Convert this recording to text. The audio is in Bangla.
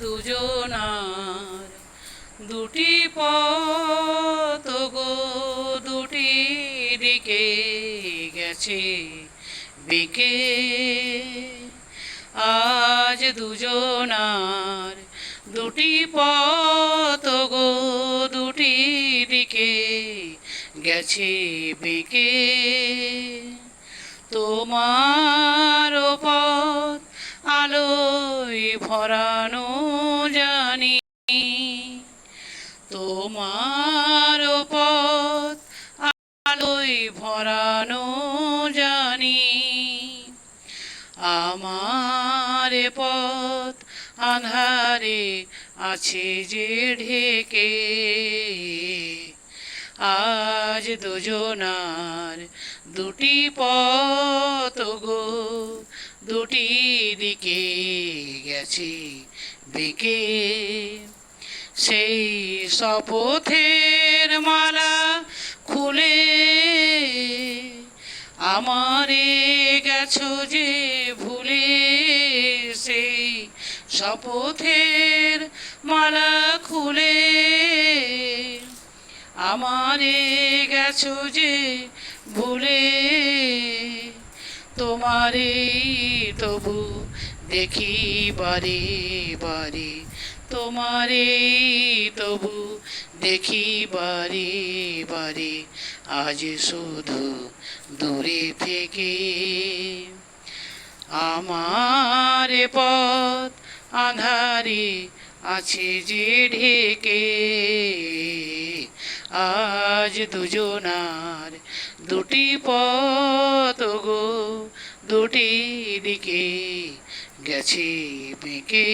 দুজনার। দুটি পথ গো, দুটি দিকে গেছে, বেঁকে। আজ দুজনার দুটি পথ গো, দুটি দিকে গেছে, বেঁকে। তোমার আলোয় ভরানো জানি। তোমার পথ আলোয় ভরানো জানি। আমার পথ আধারে আছে যে ঢেকে। আজ দুজনার দুটি পথ গো। দুটি দিকে গেছে বেঁকে সেই শপথের মালা খুলে আমারে গেছো যে ভুলে। সেই শপথের মালা খুলে আমারে গেছো যে ভুলে। তোমারে তবু দেখি বারে বারে। তোমারে তবু দেখি বারে বারে। আজ শুধু দূরে থেকে আমার পথ আধারে আছে যে ঢেকে। আজ দুজনার দুটি পথ গো দুটি দিকে গেছে বেঁকে।